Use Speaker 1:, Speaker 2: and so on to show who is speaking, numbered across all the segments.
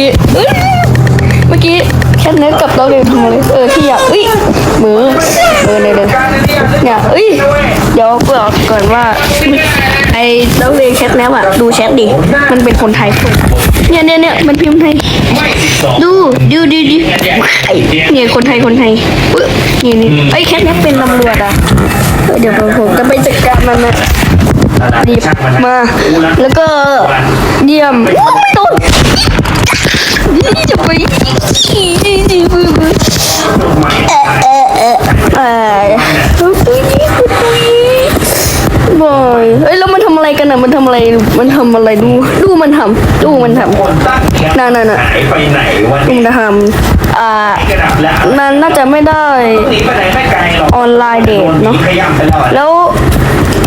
Speaker 1: อะเมื่อกี้เมื่อกี้แคทเน็ตกับด็อกเดย์ทำอะไรเออที่อยากเอ้ยมือมือเลยเลยเนี่ยเอ้ยเดี๋ยวบอกก่อนว่าไอ้ด็อกเดย์แคทเน็ตอะดูแชทดิมันเป็นคนไทยเนี่ยเนี่ยเนี่ยมันพิมพ์ไทยดูดูดูดูไอ้เนี่ยคนไทยคนไทยอุ๊ยนี่นี่ไอ้แคทเน็ตเป็นตำรวจอะเดี๋ยวผมจะไปจัดการมันนะดีมา แล้วก็เยี่ยมไม่โดน จะไปเออเออเออเออบอยเอ้ยแล้วมันทำอะไรกันอะมันทำอะไร มันทำอะไรดู ดูมันทำดูมันทำน่าน่าน่า
Speaker 2: หายไปไหนวัน
Speaker 1: ลุ
Speaker 2: นี้
Speaker 1: งทำอ่า
Speaker 2: กระดับแล้ว
Speaker 1: นั่นน่าจะไม่ได้
Speaker 2: หนีไปไหนไม่ไกลหรอก
Speaker 1: ออนไลน์เดทเนาะ
Speaker 2: ขย้ำไปแล้วอะ
Speaker 1: แ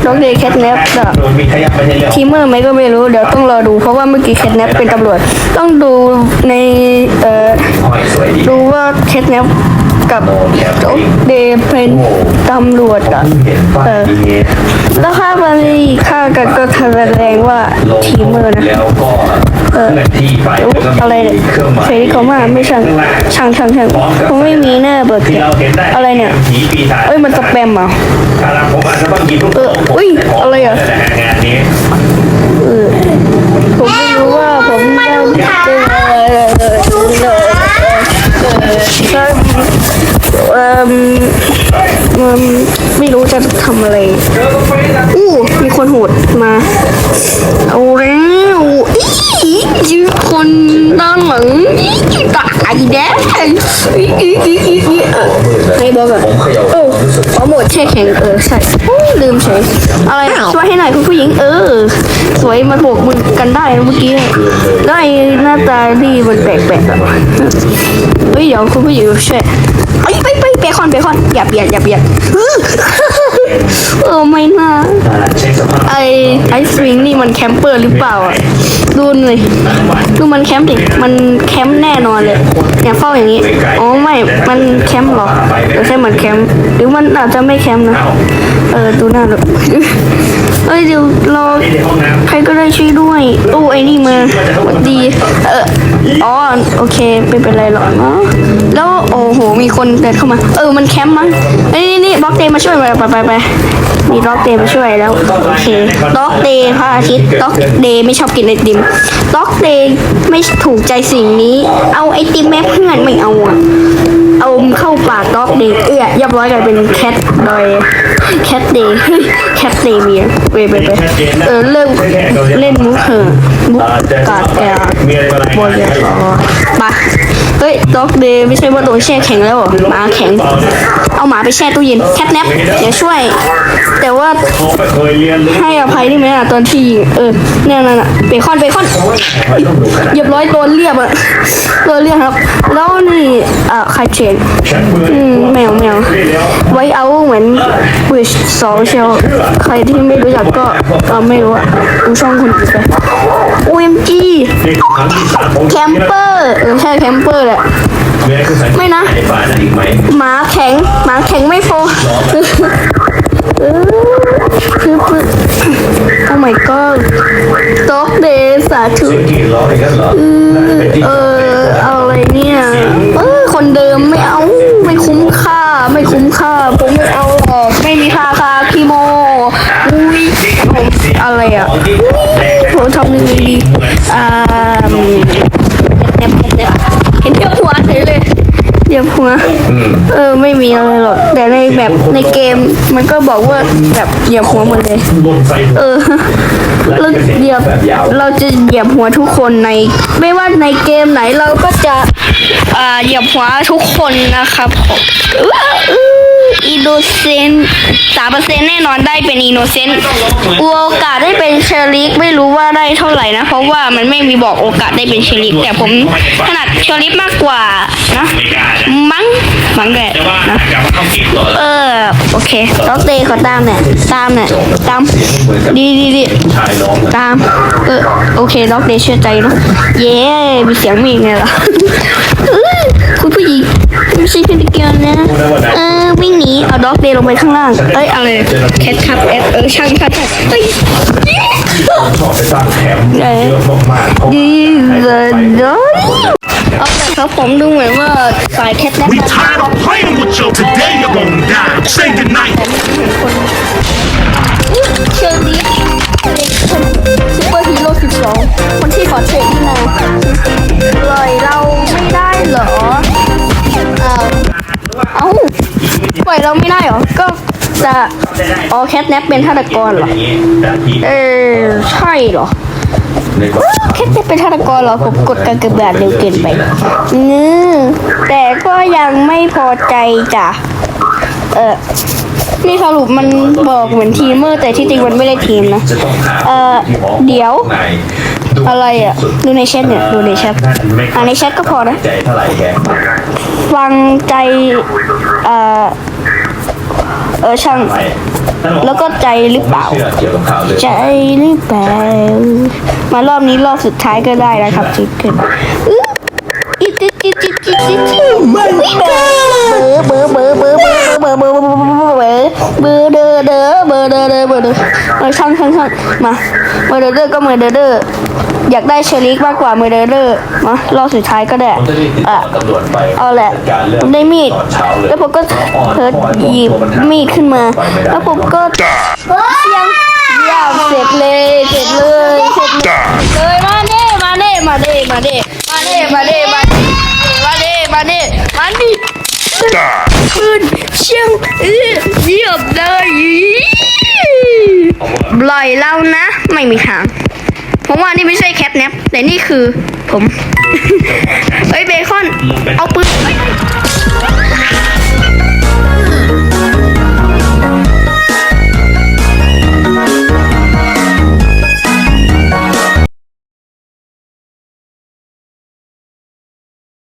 Speaker 1: ล้วน้องเดย์แคทแนปอะ
Speaker 2: โดนมีขย้ำไปเรื่อย
Speaker 1: ทีมเมอร์ไหมก็ไม่รู้เดี๋ยวต้องรอดู เพราะว่าเมื่อกี้แคทแนปเป็นตำรวจ ต้องดูในเอ่อ
Speaker 2: ๆห้อยสวยดี
Speaker 1: ดูว่าแคทแนปกับน้องเดย์เป็นตำรวจอะ
Speaker 2: เห็นป่ะ
Speaker 1: เออ
Speaker 2: ดี
Speaker 1: แล้วค่ามันค่ากันก็แสดงว่า
Speaker 2: ลง
Speaker 1: ทีมเมอร์นะ
Speaker 2: แล้วก็ เคลื่อนที่ไปแล้วก็มี
Speaker 1: อะไรเนี่ย
Speaker 2: เครื่องหมาย
Speaker 1: เฟรเขามาไม่ช่างช่างช่างช่างผมไม่มีหน้าเบิร์ด
Speaker 2: ที่เราเห็นได้
Speaker 1: อะไรเนี่ย
Speaker 2: ผีปีศาจ
Speaker 1: เอ้ยมันสแปมเหรอ
Speaker 2: กำลังผมอาจจะต้องกินทุก
Speaker 1: เอออุ๊ยอะไรอะ
Speaker 2: งานนี้
Speaker 1: เออผมไม่รู้ว่าผมต้องเจอเออเออเออไม่รู้จะทำอะไรอู้มีคนโหดมาเอาแล้ว อีจีคนด้านหลังอีตายแดงอีอีอีอีอีเออให้บอกก่อนเออขอหมดแช่แข็งเออใช่โอ้ลืมเฉยอะไรช่วยให้หน่อยคุณผู้หญิง เออ สวยมาโบกมือกันได้เมื่อกี้ได้หน้าตาดีมันแปลกๆอะเฮ้ยเดี๋ยวคุณผู้หญิงช่วยไปไปไปเบคอนเบคอนอย่าเบียดอย่าเบียดเออไม่น่าไอไอสวิงนี่มันแคมเปอร์หรือเปล่าอะ ดูหน่อยดูมันแคมป์ดิมันแคมป์แน่นอนเลยอย่าเฝ้าอย่างนี้อ๋อไม่มันแคมป์หรอหรือแค่มันแคมป์หรือมันอาจจะไม่แคมป์นะเออดูหน้าดูเอ้ยเดี๋ยวรอ
Speaker 2: ใค
Speaker 1: รก็ได้ช่วยด้วยตู้ไอ้นี่มาสวัสดีเอออ๋อโอเคไม่เป็นไรหรอกเนาะแล้ว อ้โห มีคนเดินเข้ามา เออ มันแคมป์มั้งเอ้ยนี่นี่บล็อกเดย์มาช่วยไปไปไปไปมีด็อกเดย์มาช่วยแล้ว โอเคด็อกเดย์พระอาทิตย์ด็อกเดย์ไม่ชอบกินไอติมด็อกเดย์ไม่ถูกใจสิ่งนี้ เอาไอติมแม่เพื่อนไม่เอาอะเอาเข้าปากด็อกเดย์เอื้อเรียบร้อยกลายเป็นแคทดอยแคทเดย์แคทเดย์เมียไปไปไปเออเริ่มเล่นมุกเถอะมุ กกาดแอ
Speaker 2: รมา
Speaker 1: บอลเลยเหรอไปเฮ้ยด็อกเดย์ไม่ใช่ว่าโดนแช่แข็งแล้วหรอหมาแข็ง เอาหมาไปแช่ตู้เย็นแคทแนปเดี๋ยวช่วย แต่ว่าให้อภัยได้ไหมอะตอนที่เออเนี่ยนั่นอะเบคอนเบคอนเรียบร้อยโดนเรียบอะโดนเรียบครับ แล้วนี่อะใครเทรน
Speaker 2: อื
Speaker 1: มแมวแม
Speaker 2: ว
Speaker 1: ไว้เอาเหมือนวิชสองเชลใครที่ไม่รู้จักก็ไม่รู้อะดูช่องคนอื่นไป OMG
Speaker 2: นี่คือครั้งที่สามของ
Speaker 1: แคมเปอร์เออใช่แคมเปอร์แหละ
Speaker 2: แม่คือสัญญา
Speaker 1: ไม่นะ
Speaker 2: ในป่านั้นอีกไหม
Speaker 1: หมาแข็งหมาแข็งไม่พอเออคือคือ Oh my god ด็อกเดย์สาธุ
Speaker 2: เสียงกรีดร้องอย่างนั้นเหรอน่าจะเป็นที่
Speaker 1: เออเอาอะไรเนี่ยเออคนเดิมไม่เอาไม่คุ้มค่าไม่คุ้มค่า ผมไม่เอาหรอกไม่มีค่าค่าคีโม อุ้ยผมอะไรอะอุ๊ย ผมทำยังไงดีอ่าเน็บเน็บเห็นเดียวหัวเฉยเลยเดียวหัวเออไม่มีอะไรหรอกแต่ในแบบในเกมมันก็บอกว่าแบบเหยียบหัวหมดเลย เออเราเหยียบเราจะเหยียบหัวทุกคนใน ไม่ว่าในเกมไหนเราก็จะอ่าเหยียบหัวทุกคนนะครับผม อินโนเซนสามเปอร์เซ็นแน่นอนได้เป็นอินโนเซนต์โอกาสได้เป็นเชอริกไม่รู้ว่าได้เท่าไหร่นะ เพราะว่ามันไม่มีบอกโอกาสได้เป็นเชอริกแต่ผมถนัดเชอริกมากกว่านะ
Speaker 2: มั้
Speaker 1: งมั้งแหละนะ
Speaker 2: เอ
Speaker 1: อโอเคด็อกเตย์ขอตามเนี่ยตามเนี่ยตามดีดีดีตามเออโอเคด็อกเดย์เชื่อใจเนอะเย้มีเสียงมีไงล่ะ ไม่ใช่พิธีกรนะ เออวิ่งหนีเอาด็อกเดย์ลงไปข้างล่าง เอ้ยอะไรแคทคับแอดเออช่างช่างช่างเฮ้ย
Speaker 2: ชอบไปสร้างแคมป์เยอะมากๆเขา
Speaker 1: ดีเลยครับผมดูเหมือนว่าสายแคทแน็ก
Speaker 3: We tired of playing with you. Today you're gonna die. Say goodnight.
Speaker 1: จะอ๋อแคทแนปเป็นฆาตกรเหรอ
Speaker 2: อย่างนี้แต่ที่
Speaker 1: เออ ใช่เหรอ
Speaker 2: ในกฎ
Speaker 1: แคทแนปเป็นฆาตกรเหรอ ผมกดการกระบาดเร็วเกินไปอืมแต่ก็ยังไม่พอใจจ้ะ เออนี่สรุปมันบอกเหมือนทีมเมอร์แต่ที่จริงมันไม่ได้ทีมนะ
Speaker 2: จะต้องหา
Speaker 1: เอ่อ
Speaker 2: ที่หมอ
Speaker 1: เดี๋ยว
Speaker 2: ไหนดู
Speaker 1: อะไรอะ ดูในแชทเนี่ย ดูในแชท
Speaker 2: นั่นไม่
Speaker 1: อ่านในแชทก็พอนะ
Speaker 2: ใจเท่าไหร่แก
Speaker 1: ฟังใจ เอ่อ เออช่าง
Speaker 2: ไป
Speaker 1: แล้วก็ใจหรือเปล่า
Speaker 2: ไม่ชื่อเกี่ยวกับข่าวเลย
Speaker 1: ใจหรือเปล่ามารอบนี้รอบสุดท้ายก็ได้นะครับจิกเกิ นอื้ออิติติติติติติเบอร์เบอร์เบอร์เบอร์เบอร์เบอร์เบอร์เบอร์เบอร์เบอร์เบอร์เบอร์เบอร์เบอร์เบอร์เดอเดอเบอร์เดอเดอเบอร์เดอเออช่างช่างช่างมาเบอร์เดอเดอก็เบอร์เดอเดออยากได้เชอริกมากกว่าเบอร์เดอเดอมารอบสุดท้ายก็ได้
Speaker 2: ผมจะรีบติดต่
Speaker 1: อะ
Speaker 2: อตำรวจไป
Speaker 1: เอาแหละ
Speaker 2: จัดการเรื่อง
Speaker 1: ผมได้มีด
Speaker 2: ตอนเช้าเลย
Speaker 1: แล้วผมก็เพิร์ดหยิบมีดขึ้นมาแล้วผมก็ยังยาวเสร็จเลยเสร็จเลยเสร็จเลยมาเน่มาเน่มาเน่มาเน่มาเน่มาเน่มาเน่มาเน่มา เน่มานี่ปืนเชียงเออเยียบเลยปล่อยเรานะ ไม่มีทางผมว่านี่ไม่ใช่แคปแนปแต่นี่คือผม เฮ้ยเบคอน เอาปืน